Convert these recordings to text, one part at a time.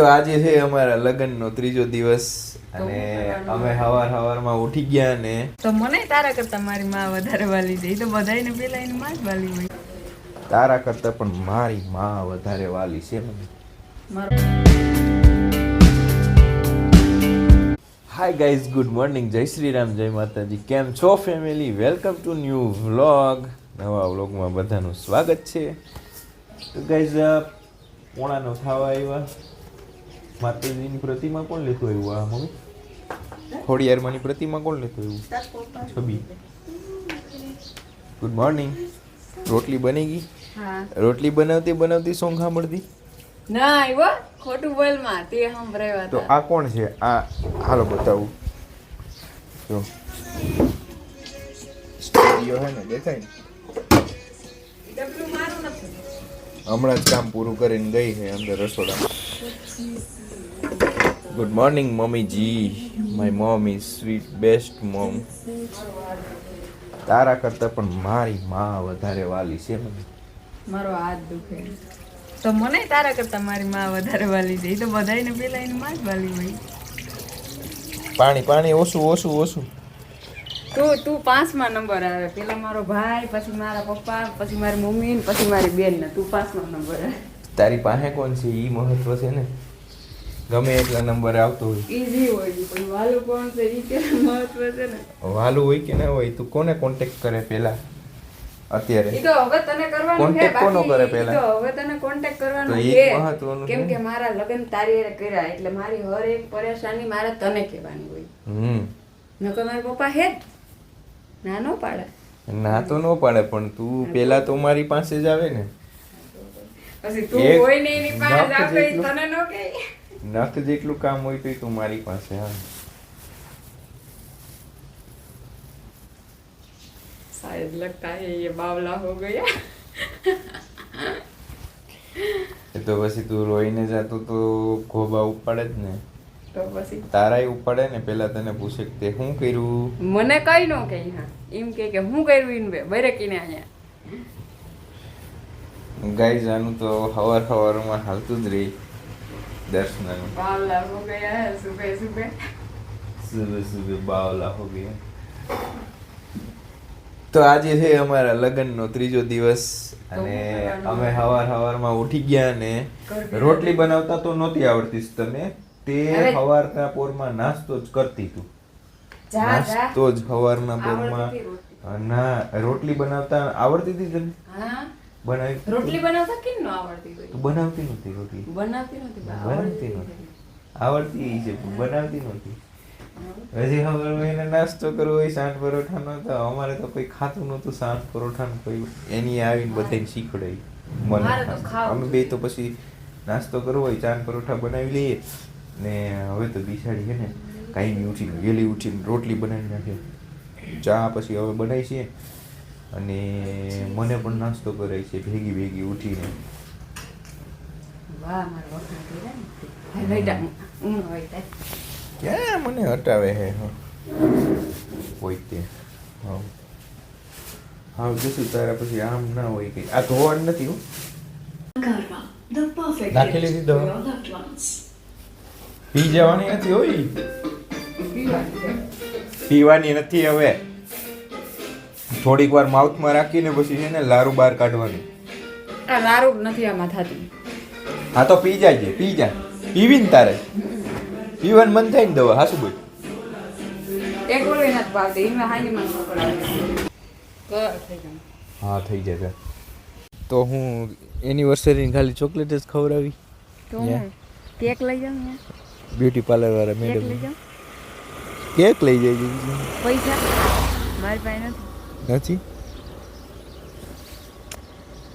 તો આજે છે અમારા લગ્નનો ત્રીજો દિવસ અને અમે હવાર હવારમાં ઉઠી ગયા ને તો મને તારા કરતા મારી માં વધારે વાલી દે તો બધાયને પેલા એની માં જ વાલી હોય. તારા કરતા પણ મારી માં વધારે વાલી છે. મને હાય ગાઈઝ ગુડ મોર્નિંગ જય શ્રી રામ જય માતાજી. કેમ છો family welcome to new vlog નવા વ્લોગમાં બધાનું સ્વાગત છે. તો ગાઈઝ પોણાનો થવા આવ્યા. માતાજીની પ્રતિમા કોણ લેતું આવ્યું આ મમ્મી ખોડિયારમાંની પ્રતિમા કોણ લેતું આવ્યું છબી ગુડ મોર્નિંગ રોટલી બની ગઈ રોટલી બનાવતી બનાવતી સોંગ સાંભળતી ના આવ્યો ખોટું બોલમાં તે સંભળાવ્યા તો આ કોણ છે આ હાલો બતાવું જો સ્ટુડિયો હે ને દેખાય ને હમણાં જ કામ પૂરું કરીને ગઈ છે અંદર રસોડા good morning mummy ji my mom is sweet best mom તારા કરતાં પણ મારી માં વધારે વાલી છે મને. મારો હાથ દુખે. તો મને તારા કરતા મારી માં વધારે વાલી દે તો બધાયને પેલા એની માં જ વાલી હોય. પાણી પાણી ઓછું ઓછું ઓછું. તું તું પાંચમા નંબર આવે. પેલા મારો ભાઈ પછી મારા પપ્પા પછી મારી મમ્મી પછી મારી બેન ને તું પાંચમા નંબર આવે. તારી પાસે કોણ છે? એ મહત્વ છે ને. ગમે એટલા નંબર આવતો હોય. ઈઝી હોય પણ વાલું કોણ છે? ઈ કે મહત્વ છે ને. વાલું હોય કે ના હોય તું કોને કોન્ટેક્ટ કરે પેલા અત્યારે. ઈ તો હવે તને કરવાનું છે કોનો કરે પહેલા? તો હવે તને કોન્ટેક્ટ કરવાનો છે. મહત્વનું કેમ કે મારા લગન તારી કર્યા એટલે મારી હર એક પરેશાની મારે તને કહેવાની હોય. હમ. નકર મારા પપ્પા હે ના નો પાડે. ના તો નો પાડે પણ તું પેલા તો. મારી પાસે જ આવે ને. પછી તું હોય ને એની પાસે આવે તને નો કહે. નખ જેટલું કામ હોય તો તું મારી પાસે આવે शायद लगता है ये बावला हो गया એ તો પછી તું રોઈને જાતું તો ખોબા ઉપાડે જ ને તો પછી તારાય ઉપાડે ને પેલા તને પૂછે કે તે શું કર્યું મને કઈ નો કહે હા એમ કે કે હું કર્યું ઈન બે બરે કીને અહીંયા ગાઈ જાનું તો હવાર હવારમાં હાલતું જ રહી દર્શનાનું बावला हो गया है सुबह सुबह સુબહ સુબહ બાવલા હો ગયા તો આજે છે અમારા લગ્નનો ત્રીજો દિવસ અને અમે હવાર હવારમાં ઉઠી ગયા ને રોટલી બનાવતા તો નહોતી આવડતી તને તે અરે. હવારના પોરમાં નાસ્તો જ કરતી તું જા જા નાસ્તો જ હવારના પોરમાં આવડતી હતી રોટલી. ના રોટલી બનાવતા આવડતી હતી તને હા બનાવી રોટલી બનાવતા કેમ ન આવડતી હોય? બનાવતી નહોતી રોટલી. બનાવતી નથી બા, બનાવતી આવડતી નહોતી. આવડતી છે બનાવતી નહોતી. હજી હવે એને નાસ્તો કરવો હોય સાંજ પરોઠા નો તો અમારે તો કોઈ ખાતું નહોતું સાંજ પરોઠા નું કોઈ. એની આવીને બધાને શીખડાવી મને તો અમે બે તો પછી નાસ્તો કરવો હોય ચાંદ પરોઠા બનાવી લઈએ. ને હવે તો બિસાડી છે ને કાંઈ નહીં ઉઠીને વહેલી ઉઠીને રોટલી બનાવી નાખે. ચા પછી હવે બનાવી છીએ. અને મને પણ નાસ્તો કરાય છે ભેગી ભેગી ઉઠીને. ક્યાં મને હટાવે હે હોય તે. હા હા જશું તારા પછી આમ ના હોય કે. આ ધોવાનું નથી હો. નાખેલી for દવા. પી જવાની નથી હોય. પીવાની નથી હવે. થોડીક વાર માઉથમાં રાખીને પછી છે ને લારું બહાર કાઢવાનું. આ લારું નથી આમાં થતી. હા તો પી જાય પી જાય પીવી ને તારે. પીવાનું મન થાય ને દવા હાસુ બોલ. થઈ જાય હા થઈ જશે તો હું એનિવર્સરીની ખાલી ચોકલેટ જ ખવડાવી. કેક લઈ જાઉં બ્યુટી પાર્લર વાળા મેડમ કેક લઈ જાય પૈસા? મારી પાસે નથી. નથી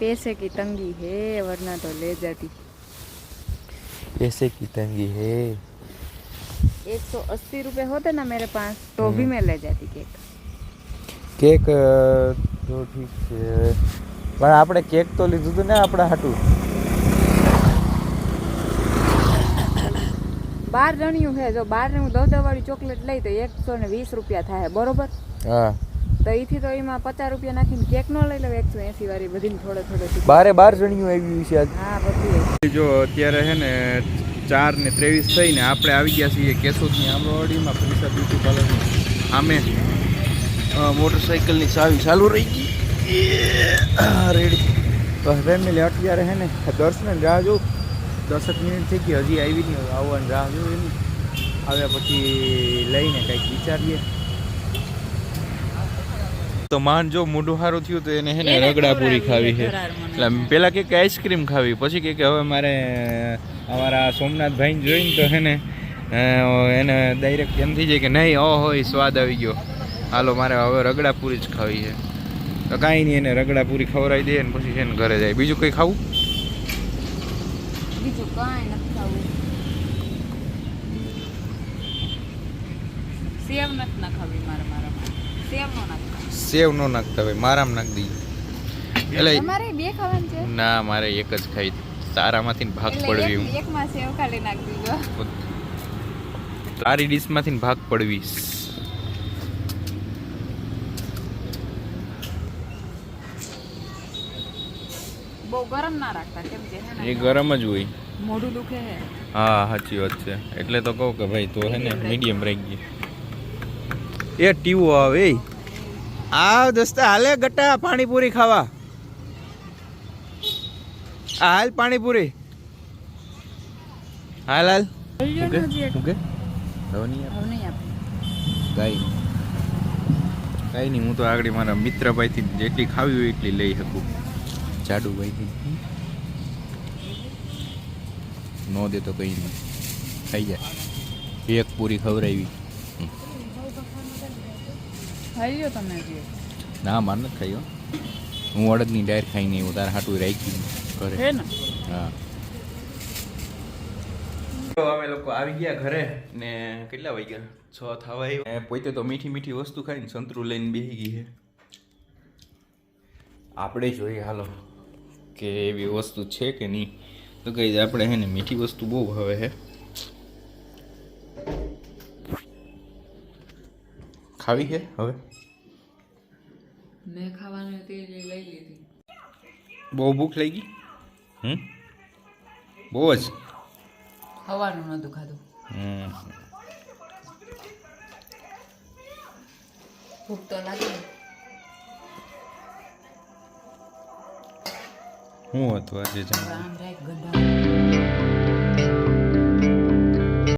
पैसे की तंगी है वरना तो ले जाती पैसे की तंगी है एक सौ अस्सी रुपये होते ना मेरे पास तो भी मैं ले जाती केक કેક અ, તો ઠીક છે પણ આપણે કેક તો લીધું હતું ને આપણા હાટું બાર જણિયું છે જો બાર ને હું દસ દસ વાળી ચોકલેટ લઈ તો એકસો ને વીસ રૂપિયા થાય બરોબર હા તો એથી તો એમાં પચાસ રૂપિયા નાખીને કેક નો લઈ લઉં એકસો એસી વાળી બધી થોડે થોડે બારે બાર જણિયું આવ્યું છે આજ. હા બધી જો અત્યારે છે ને ચાર ને ત્રેવીસ થઈને આપણે આવી ગયા છીએ કેશોદની આંબવાડીમાં પ્રિસા બ્યુટી પાર્લરની સામે અ, મોટરસાઇકલની ચાવી ચાલુ રહી ગઈ. રેડી. તો ફેમિલી અત્યારે હે ને દર્શને રાહ જોઉં. દસક મિનિટ થઈ ગઈ હજી આવી નહીં આવવાની રાહ જોઉં એની. આવ્યા પછી લઈને કંઈક વિચારીએ. તો માન જો મોઢું સારું થયું તો એને હે ને રગડા પૂરી ખાવી છે. એટલે પેલા કે કે આઈસ્ક્રીમ ખાવી પછી કે કે હવે મારે અમારા સોમનાથ ભાઈને જોઈને તો હે ને એને ડાયરેક્ટ એમ થઈ જાય કે નહીં ઓ હોય સ્વાદ આવી ગયો. હાલો મારે હવે રગડા પૂરી જ ખાવી છે. તો કાંઈ નહીં એને રગડા પૂરી ખવડાવી દે ને પછી છે ને ઘરે જાય. બીજું કંઈ ખાવું? બીજું કાંઈ નથી ખાવું. સેવ નથી ના ખાવી મારે મારા સેવ નો નાખતા સેવ નો નાખતા ભાઈ મારામાં નાખ દઈએ. એટલે તમારે બે ખાવાનું છે. ના મારે એક જ ખાઈ. તારામાંથી ભાગ પડવી હું. એકમાં સેવ ખાલી નાખી દીધો. તારી ડીશમાંથી ભાગ પડવીશ બહુ ગરમ ના રાખતા કેમ કે એ ગરમ જ હોય. મોઢું દુખે હે. હા સાચી વાત છે. એટલે તો કહું કે ભાઈ તો હે ને મીડિયમ ગઈ. એ ટીવો આવે એ. આવ દોસ્તા હાલે ગટા પાણીપુરી ખાવા. આ હાલ પાણીપુરી. હાલ હાલ. ઓકે આપે? કાંઈ નહીં. હું તો આગળ મારા મિત્ર ભાઈથી જેટલી ખાવી હોય એટલી લઈ શકું. જાડુ ભાઈથી ન દે તો કંઈ નહીં. ખાઈ જાય એક પૂરી ખવડાવી. ખાઈ લ્યો તમે જે. ના માર નથી ખાઈ હો. હું અડદની ડાયર ખાઈ નહીં હું તારે હાટું રાખી ઘરે. હે ને? હા. તો અમે લોકો આવી ગયા ઘરે ને કેટલા વાગ્યા? છ થવા આવ્યા. પોતે તો મીઠી મીઠી વસ્તુ ખાઈને સંતરું લઈને બેસી ગઈ છે. આપણે જોઈએ હાલો કે એવી વસ્તુ છે કે નહીં. તો કઈ આપણે હે ને મીઠી વસ્તુ બહુ ભાવે છે. ખાવી છે? હવે? મેં ખાવાનું તે લઈ લીધી. બહુ ભૂખ લાગી? હમ? બહુ જ? ખાવાનું નતું ખાધું. ભૂખ તો લાગે. શું હતું આજે જમવાનું?